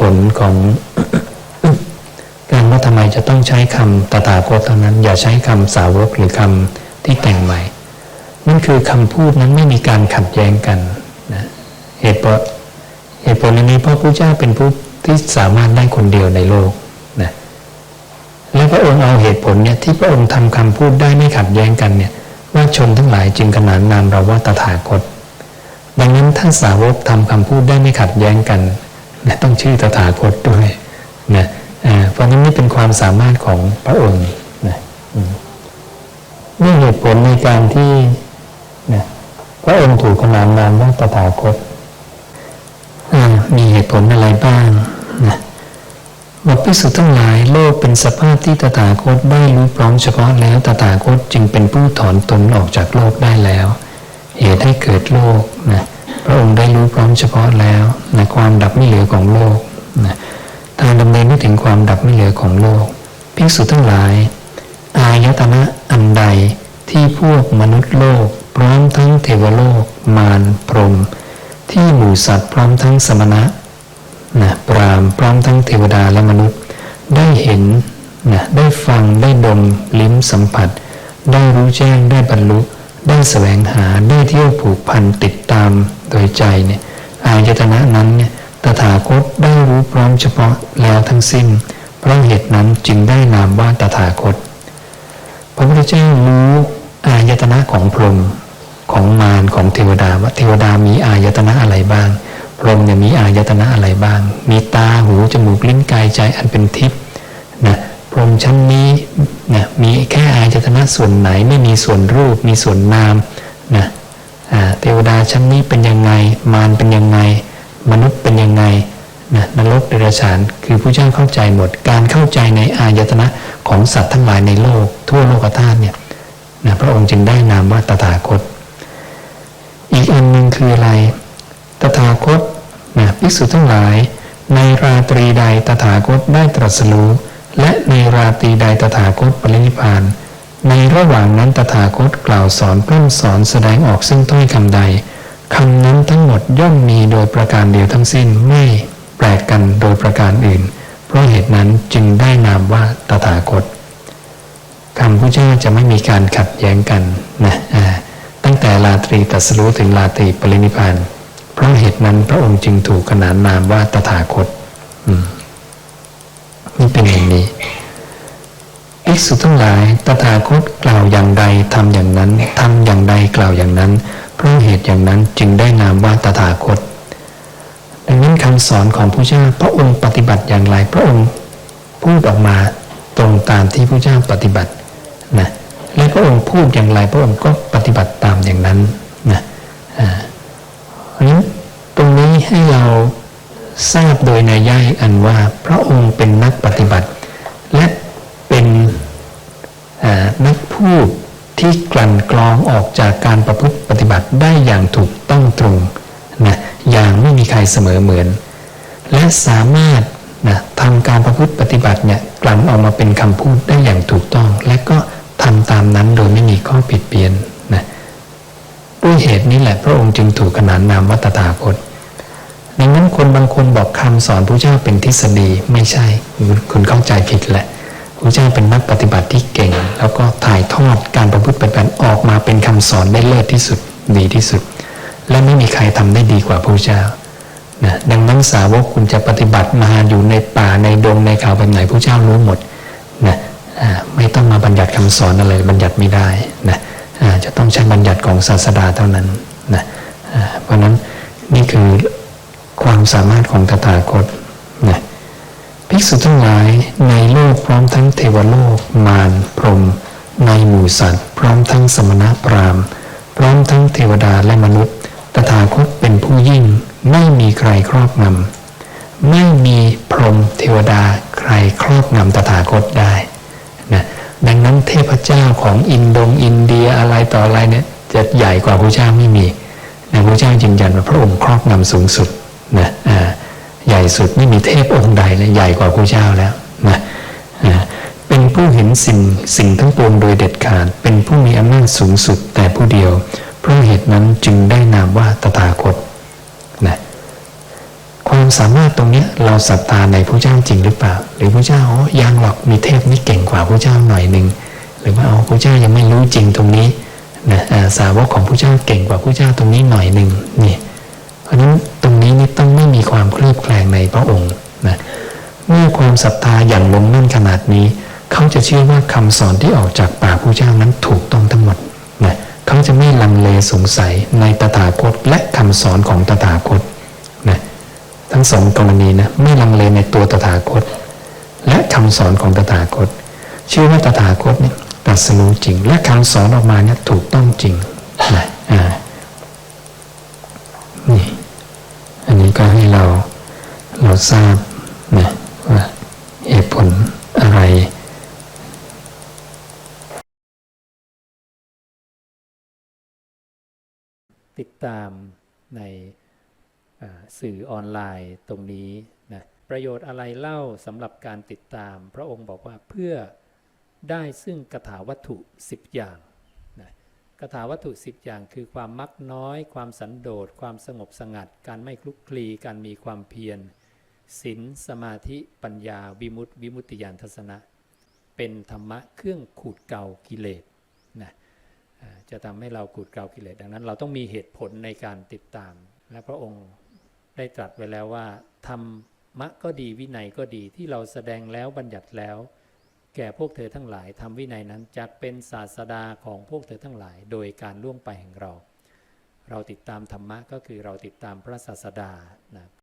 ผลของการว่าทำไมจะต้องใช้คำตถาคตเท่านั้น อย่าใช้คำสาวกหรือคำที่แต่งใหม่ นั่นคือคำพูดนั้นไม่มีการขัดแย้งกันนะเหตุผลเหตุผลนนี้เพราะพระเจ้าเป็นผู้ที่สามารถได้คนเดียวในโลกนะและพระองค์เอาเหตุผลเนี่ยที่พระองค์ทำคำพูดได้ไม่ขัดแย้งกันเนี่ยว่าชนทั้งหลายจึงขนานนามเราว่าตถาคต ดังนั้นท่านสาวกทำคำพูดได้ไม่ขัดแย้งกัน นะต้องชื่อตถาคตด้วยนะเพราะนั้นนี่เป็นความสามารถของพระองค์นะนี่เหตุผลในการที่นะพระองค์ถูกขนานนามว่าตถาคตมีเหตุผลอะไรบ้างนะบอกพิสุทั้งหลายโลกเป็นสภาพที่ตถาคตได้รู้พร้อมเฉพาะแล้วตถาคตจึงเป็นผู้ถอนตนออกจากโลกได้แล้ว เหตุให้เกิดโลกนะ พระองค์ได้รู้พร้อมเฉพาะแล้วในความดับไม่เหลือของโลกนะทางดำเนินไม่ถึงความดับไม่เหลือของโลกภิกษุทั้งหลาย อายตนะอันใดที่พวกมนุษย์โลก พร้อมทั้งเทวโลก มารพรหมที่หมู่สัตว์พร้อมทั้งสมณะนะปรามพร้อมทั้งเทวดาและมนุษย์ ได้เห็นนะได้ฟังได้ดมลิ้มสัมผัส ได้รู้แจ้งได้บรรลุ ได้แสวงหาได้เที่ยวผูกพันติดตาม โดยใจเนี่ยอายตนะนั้นเนี่ยตถาคตได้รู้พร้อมเฉพาะแล้วทั้งสิ้น เพราะเหตุนั้นจึงได้นามว่าตถาคต พระพุทธเจ้ารู้อายตนะของพรหมของมารของเทวดาว่าเทวดามีอายตนะอะไรบ้าง พรหมเนี่ยมีอายตนะอะไรบ้าง มีตาหูจมูกลิ้นกายใจอันเป็นทิพย์นะพรหมชั้นนี้นะมีแค่อายตนะส่วนไหนไม่มีส่วนรูปมีส่วนนามนะ เทวดาชั้นนี้เป็นยังไง มารเป็นยังไง มนุษย์เป็นยังไงนะนรกเดรัจฉานคือผู้เจ้าเข้าใจหมด การเข้าใจในอายตนะของสัตว์ทั้งหลายในโลก ทั่วโลกธาตุเนี่ยนะพระองค์จึงได้นามว่าตถาคต อีกอันหนึ่งคืออะไร ตถาคตนะภิกษุทั้งหลาย ในราตรีใดตถาคตได้ตรัสรู้และในราตรีใดตถาคตปรินิพพาน ในระหว่างนั้นตถาคตกล่าวสอนเพร่ำสอนแสดงออกซึ่งถ้อยคำใดคำนั้นทั้งหมดย่อมมีโดยประการเดียวทั้งสิ้นไม่แปลกกันโดยประการอื่น เพราะเหตุนั้นจึงได้นามว่าตถาคตคำพระเจ้าจะไม่มีการขัดแย้งกันนะตั้งแต่ราตรีตัสรู้ถึงราตรีปรินิพานเพราะเหตุนั้นพระองค์จึงถูกขนานนามว่าตถาคตอืมนี่เป็นอย่างนี้ ภิกษุทั้งหลาย ตถาคตกล่าวอย่างใดทำอย่างนั้นทำอย่างใดกล่าวอย่างนั้นเพราะเหตุอย่างนั้นจึงได้นามว่าตถาคต ดังนั้นคำสอนของพระเจ้าพระองค์ปฏิบัติอย่างไรพระองค์พูดออกมาตรงตามที่พระเจ้าปฏิบัตินะและพระองค์พูดอย่างไรพระองค์ก็ปฏิบัติตามอย่างนั้นนะอ่าเพราะนั้นตรงนี้ให้เราทราบโดยในยยะอีกอันว่าพระองค์เป็นนักปฏิบัติ และ นักพูดที่กลั่นกรองออกจากการประพฤติปฏิบัติได้อย่างถูกต้องตรงนะอย่างไม่มีใครเสมอเหมือน และสามารถนะทำการประพฤติปฏิบัติเนี่ยกลั่นออกมาเป็นคำพูดได้อย่างถูกต้อง และก็ทำตามนั้นโดยไม่มีข้อผิดเพี้ยนนะด้วยเหตุนี้แหละพระองค์จึงถูกขนานนามว่าตถาคตดังนั้นคนบางคนบอกคำสอนพระเจ้าเป็นทฤษฎีไม่ใช่คุณเข้าใจผิดแหละ พระเจ้าเป็นนักปฏิบัติที่เก่ง แล้วก็ถ่ายทอดการประพฤติปฏิบัติออกมาเป็นคำสอนได้เลิศที่สุดดีที่สุด และไม่มีใครทำได้ดีกว่าพระเจ้านะดังนั้นสาวกคุณจะปฏิบัติมาอยู่ในป่าในดงในเขาแบบไหนพระเจ้ารู้หมดนะไม่ต้องมาบัญญัติคำสอนอะไรบัญญัติไม่ได้นะจะต้องใช้บัญญัติของศาสดาเท่านั้นนะเพราะฉะนั้นนี่คือความสามารถของตถาคต กษุทั้งหลายในโลกพร้อมทั้งเทวโลก มารพรหมในหมู่สัตว์ พร้อมทั้งสมณะพราหมณ์พร้อมทั้งเทวดาและมนุษย์ตถาคตเป็นผู้ยิ่งไม่มีใครครอบงำไม่มีพรหมเทวดาใครครอบงำตถาคตได้นะดังนั้นเทพเจ้าของอินโดงอินเดียอะไรต่ออะไรเนี่ยจะใหญ่กว่าพระเจ้าไม่มีนะพระเจ้ายืนยันว่าพระองค์ครอบงำสูงสุดนะอ่า ญ่สุดไม่มีเทพองค์ใดเลยใหญ่กว่าพระเจ้าแล้วนะอ่าเป็นผู้เห็นสิ่งสิ่งทั้งปวงโดยเด็ดขาด เป็นผู้มีอำนาจสูงสุดแต่ผู้เดียว เพราะเหตุนั้นจึงได้นามว่าตถาคตนะความสามารถตรงนี้เราศรัทธาในพระเจ้าจริงหรือเปล่า หรือพระเจ้าอ๋อยังหรอกมีเทพนี่เก่งกว่าพระเจ้าหน่อยหนึ่งหรือว่าอ๋อพระเจ้ายังไม่รู้จริงตรงนี้นะสาวกของพระเจ้าเก่งกว่าพระเจ้าตรงนี้หน่อยหนึ่งนี่เพราะนั้น ไม่มีความเคลือบแคลงในพระองค์นะเมื่อความศรัทธาอย่างลงมั่นขนาดนี้ เขาจะเชื่อว่าคำสอนที่ออกจากปากพระเจ้านั้นถูกต้องทั้งหมดนะเขาจะไม่ลังเลสงสัยในตถาคตและคำสอนของตถาคตนะทั้งสองกรณีนะไม่ลังเลในตัวตถาคต และคำสอนของตถาคต เชื่อว่าตถาคตเนี่ยตรัสรู้จริง และคำสอนออกมาเนี่ยถูกต้องจริงนะอ่านี่อันนี้ก็ให้เรา เราทราบนะว่าเหตุผลอะไรติดตามในสื่อออนไลน์ตรงนี้นะประโยชน์อะไรเล่าสำหรับการติดตาม พระองค์บอกว่าเพื่อได้ซึ่งกถาวัตถุ 10 อย่างนะกถาวัตถุ 10 อย่างคือความมักน้อย ความสันโดษความสงบสงัด การไม่คลุกคลี การมีความเพียร ศีลสมาธิปัญญาวิมุตติวิมุตติญาณทัศนะ เป็นธรรมะเครื่องขูดเกากิเลสนะจะทำให้เราขูดเกลากิเลสดังนั้น เราต้องมีเหตุผลในการติดตาม และพระองค์ได้ตรัสไว้แล้วว่าธรรมะก็ดีวินัยก็ดีที่เราแสดงแล้วบัญญัติแล้ว แก่พวกเธอทั้งหลายทำวินัยนั้นจะเป็นศาสดาของพวกเธอทั้งหลาย โดยการล่วงไปแห่งเรา เราติดตามธรรมะก็คือเราติดตามพระศาสดานะ